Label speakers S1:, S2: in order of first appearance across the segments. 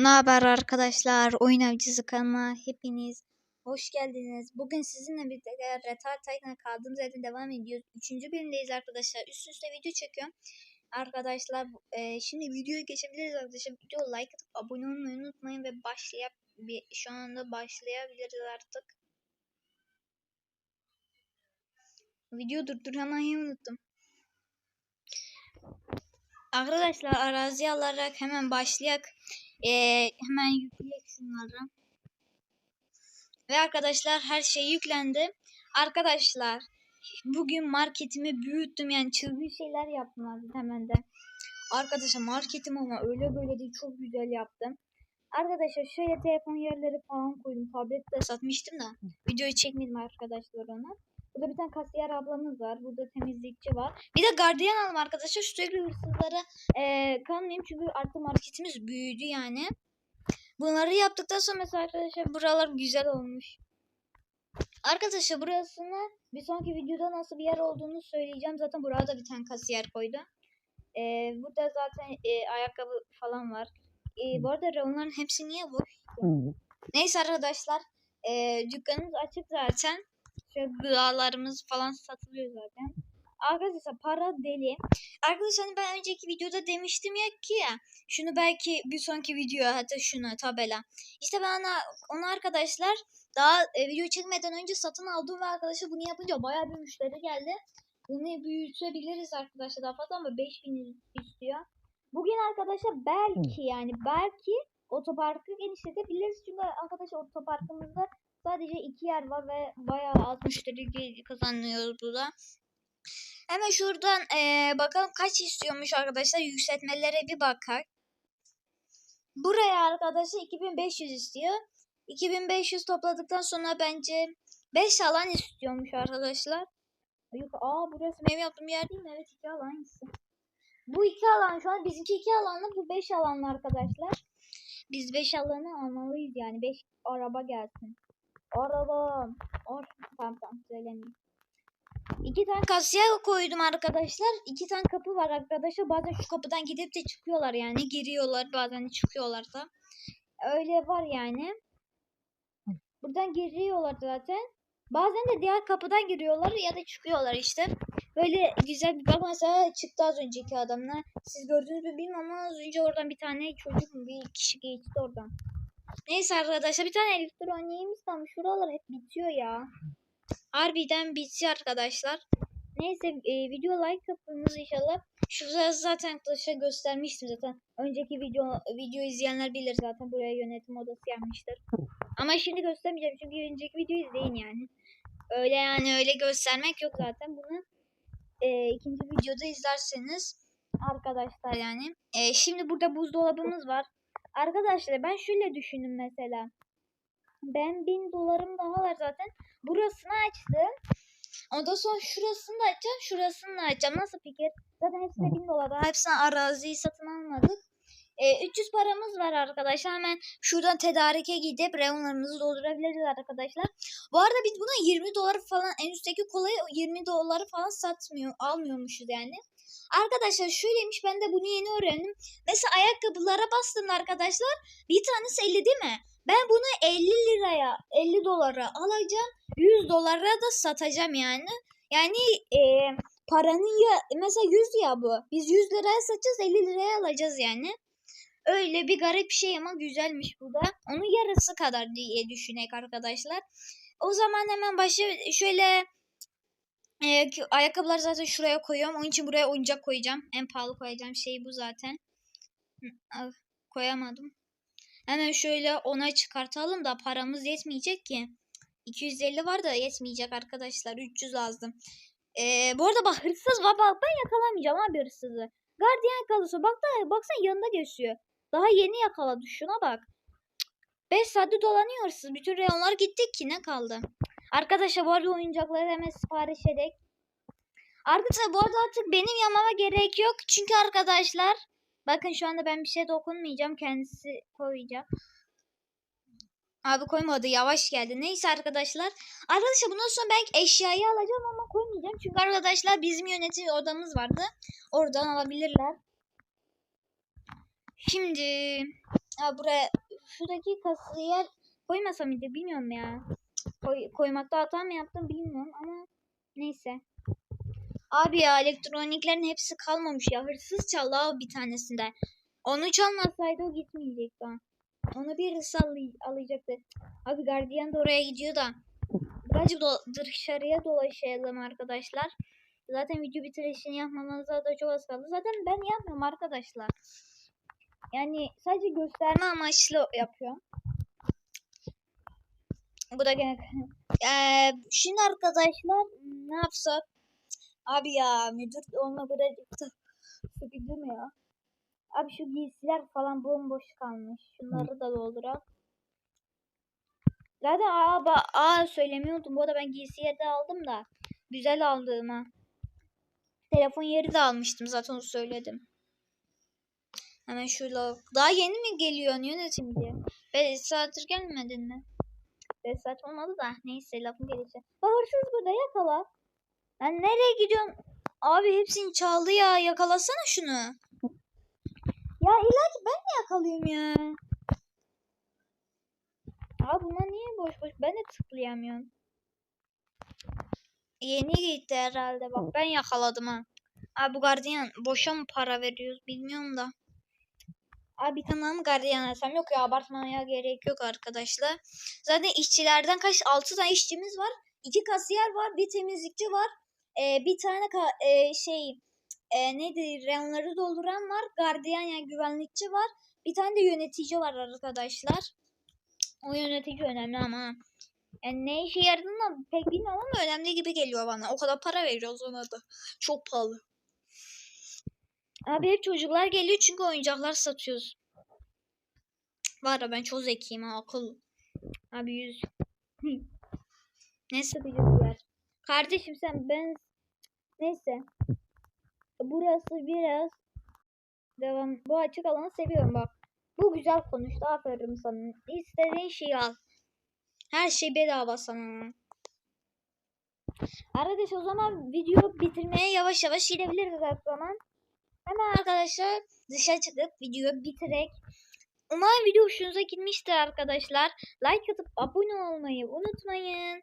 S1: Ne haber arkadaşlar? Oyun Avcısı kanalına hepiniz hoş geldiniz. Bugün sizinle birlikte Retard Titan'a kaldığımız yerden devam ediyoruz. Üçüncü bölümdeyiz arkadaşlar. Üst üste video çekiyorum. Arkadaşlar e, şimdi videoya geçebiliriz arkadaşlar. Video like atıp abone olmayı unutmayın ve başlayıp şu anda başlayabiliriz artık. Video durdurmayı unuttum. Arkadaşlar arazi alarak hemen başlayak. Ee, hemen yükleyek şunları. Ve arkadaşlar her şey yüklendi. Arkadaşlar bugün marketimi büyüttüm yani çılgın şeyler yaptım artık hemen de. Arkadaşlar marketim ama öyle böyle değil çok güzel yaptım. Arkadaşlar şöyle telefon yerleri falan koydum. Tablet de satmıştım da. Videoyu çekmedim arkadaşlar onu. Burada bir tane kasiyer ablamız var. Burada temizlikçi var. Bir de gardiyan aldım arkadaşlar. Sürekli hırsızlara e, kalmayayım. Çünkü artık marketimiz büyüdü yani. Bunları yaptıktan sonra mesela arkadaşlar buralar güzel olmuş. Arkadaşlar burasını bir sonraki videoda nasıl bir yer olduğunu söyleyeceğim. Zaten burada da bir tane kasiyer koydu. E, burada zaten e, ayakkabı falan var. E, bu arada onların hepsi niye boş? Neyse arkadaşlar. E, dükkanımız açık zaten. Şöyle gıdalarımız falan satılıyor zaten. Arkadaşlar para deli. Arkadaşlar hani ben önceki videoda demiştim ya ki ya şunu belki bir sonraki video hatta şunu tabela. İşte ben ona, onu arkadaşlar daha e, video çekmeden önce satın aldım ve arkadaşlar bunu yapınca bayağı bir müşteri geldi. Bunu büyütebiliriz arkadaşlar daha fazla ama 5000 istiyor. Bugün arkadaşlar belki yani belki otoparkı genişletebiliriz. Çünkü arkadaşlar otoparkımızda sadece iki yer var ve bayağı az müşteri kazanıyoruz burada. Hemen şuradan ee, bakalım kaç istiyormuş arkadaşlar. Yükseltmelere bir bakar. Buraya arkadaşlar 2500 istiyor. 2500 topladıktan sonra bence 5 alan istiyormuş arkadaşlar. Yok, aa burası benim yaptığım yer değil mi? Evet iki alan istiyor. Bu iki alan şu an bizimki iki alanlı bu 5 alanlı arkadaşlar. Biz 5 alanı almalıyız yani 5 araba gelsin. Araba. Or tamam tamam söylemeyeyim. İki tane kasiyer koydum arkadaşlar. İki tane kapı var arkadaşlar. Bazen şu kapıdan gidip de çıkıyorlar yani. Giriyorlar bazen çıkıyorlar da. Öyle var yani. Buradan giriyorlar zaten. Bazen de diğer kapıdan giriyorlar ya da çıkıyorlar işte. Böyle güzel bir bak mesela çıktı az önceki adamlar. Siz gördünüz mü bilmiyorum ama az önce oradan bir tane çocuk bir kişi geçti oradan. Neyse arkadaşlar bir tane elektroniğimiz kalmış. Şuralar hep bitiyor ya. Harbiden bitiyor arkadaşlar. Neyse e, video like yapınız inşallah. Şurada zaten arkadaşlar göstermiştim zaten. Önceki video video izleyenler bilir zaten buraya yönetim odası yapmıştır. Ama şimdi göstermeyeceğim çünkü önceki videoyu izleyin yani. Öyle yani öyle göstermek yok zaten. Bunu e, ikinci videoda izlerseniz arkadaşlar yani. E, şimdi burada buzdolabımız var. Arkadaşlar ben şöyle düşündüm mesela. Ben bin dolarım daha var zaten. Burasını açtım. Ondan sonra şurasını da açacağım. Şurasını da açacağım. Nasıl fikir? Zaten hepsine bin dolar. Hepsine araziyi satın almadık. E, 300 paramız var arkadaşlar. Hemen şuradan tedarike gidip reyonlarımızı doldurabiliriz arkadaşlar. Bu arada biz buna 20 dolar falan en üstteki kolayı 20 doları falan satmıyor. Almıyormuşuz yani. Arkadaşlar şöyleymiş ben de bunu yeni öğrendim. Mesela ayakkabılara bastım arkadaşlar. Bir tanesi 50 değil mi? Ben bunu 50 liraya 50 dolara alacağım. 100 dolara da satacağım yani. Yani e, paranın ya mesela 100 ya bu. Biz 100 liraya satacağız 50 liraya alacağız yani. Öyle bir garip şey ama güzelmiş bu da. Onun yarısı kadar diye düşünek arkadaşlar. O zaman hemen başa şöyle e, ayakkabılar zaten şuraya koyuyorum. Onun için buraya oyuncak koyacağım. En pahalı koyacağım şey bu zaten. Ah, koyamadım. Hemen şöyle ona çıkartalım da paramız yetmeyecek ki. 250 var da yetmeyecek arkadaşlar. 300 lazım. Ee, bu arada bak hırsız var. Bak ben yakalamayacağım abi hırsızı. Gardiyan yakalıyorsa bak da baksana yanında geçiyor. Daha yeni yakaladı şuna bak. 5 saatte dolanıyor hırsız. Bütün reyonlar gittik ki ne kaldı? Arkadaşlar bu arada oyuncakları hemen sipariş edek. Arkadaşlar bu arada artık benim yamama gerek yok. Çünkü arkadaşlar bakın şu anda ben bir şey dokunmayacağım. Kendisi koyacak. Abi koymadı yavaş geldi. Neyse arkadaşlar. Arkadaşlar bundan sonra belki eşyayı alacağım ama koymayacağım. Çünkü arkadaşlar bizim yönetim odamız vardı. Oradan alabilirler. Şimdi Ha buraya şuradaki kasiyer koymasam mıydı bilmiyorum ya. Koy, koymakta hata mı yaptım bilmiyorum ama neyse. Abi ya elektroniklerin hepsi kalmamış ya. Hırsız çaldı abi bir tanesinde. Onu çalmasaydı o gitmeyecekti. Onu birisi alay- alacaktı. Abi gardiyan da oraya gidiyor da. Birazcık do- dışarıya dolaşalım arkadaşlar. Zaten video bitirişini yapmamıza da çok az kaldı. Zaten ben yapmıyorum arkadaşlar. Yani sadece gösterme amaçlı yapıyorum. Bu da gene... Eee şimdi arkadaşlar ne yapsak? Abi ya müdür olma birazcık da sıkıcı mı ya? Abi şu giysiler falan bomboş kalmış. Şunları da dolduralım. Zaten aa, ba- aa söylemiyordum. Bu arada ben giysi yeri de aldım da. Güzel aldığıma. Telefon yeri de almıştım zaten onu söyledim. Hemen şurada. Daha yeni mi geliyorsun yönetimci? 5 saattir gelmedin mi? 5 saat olmadı da. Neyse lafım gelişi. Bak hırsız burada yakala. Lan nereye gidiyorsun? Abi hepsini çaldı ya. Yakalasana şunu. Ya ilaç ben mi yakalayayım ya? Abi buna niye boş boş? Ben de tıklayamıyorum. Yeni gitti herhalde. Bak ben yakaladım ha. Abi bu gardiyan boşa mı para veriyoruz bilmiyorum da. Abi mı gardiyan alsam yok ya abartmaya gerek yok arkadaşlar. Zaten işçilerden kaç 6 tane işçimiz var. 2 kasiyer var, bir temizlikçi var. Ee, bir tane ka- e, şey e, neydi reyonları dolduran var. Gardiyan yani güvenlikçi var. Bir tane de yönetici var arkadaşlar. O yönetici önemli ama. Yani ne işe yaradığını pek bilmiyorum ama önemli gibi geliyor bana. O kadar para veriyoruz ona da. Çok pahalı. Abi hep çocuklar geliyor çünkü oyuncaklar satıyoruz. Var ya ben çok zekiyim ha akıl. Abi yüz. ne yer. Kardeşim sen ben neyse. Burası biraz devam. Bu açık alanı seviyorum bak. Bu güzel konuştu. Aferin sana. İstediğin şeyi al. Her şey bedava sana. Arkadaş o zaman video bitirmeye yavaş yavaş gidebiliriz o zaman. Hemen arkadaşlar dışarı çıkıp videoyu bitirek. Umarım video hoşunuza gitmiştir arkadaşlar. Like atıp abone olmayı unutmayın.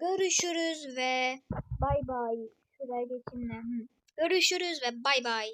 S1: Görüşürüz ve bay bay. Şuraya. Hı. Görüşürüz ve bay bay.